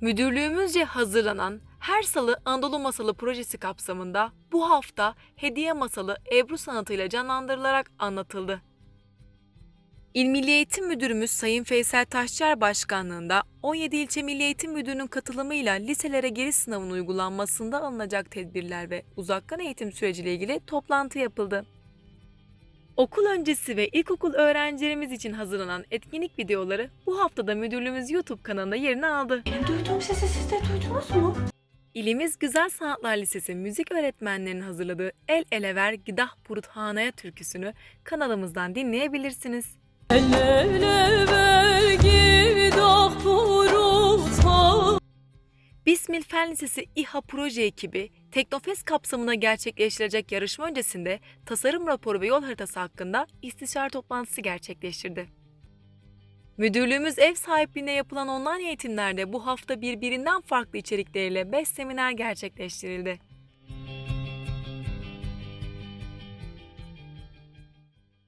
Müdürlüğümüzce hazırlanan Her Salı Anadolu Masalı projesi kapsamında bu hafta hediye masalı Ebru sanatıyla canlandırılarak anlatıldı. İl Milli Eğitim Müdürümüz Sayın Feysel Taşçıer Başkanlığında 17 ilçe Milli Eğitim Müdürü'nün katılımıyla liselere giriş sınavının uygulanmasında alınacak tedbirler ve uzaktan eğitim süreciyle ilgili toplantı yapıldı. Okul öncesi ve ilkokul öğrencilerimiz için hazırlanan etkinlik videoları bu haftada müdürlüğümüz YouTube kanalında yerini aldı. Benim duyduğum sesi siz de duydunuz mu? İlimiz Güzel Sanatlar Lisesi müzik öğretmenlerinin hazırladığı El Ele Ver Gidah Buruthana'ya türküsünü kanalımızdan dinleyebilirsiniz. Bismil Fen Lisesi İHA proje ekibi Teknofest kapsamında gerçekleştirecek yarışma öncesinde tasarım raporu ve yol haritası hakkında istişare toplantısı gerçekleştirdi. Müdürlüğümüz ev sahipliğine yapılan online eğitimlerde bu hafta birbirinden farklı içerikleriyle 5 seminer gerçekleştirildi.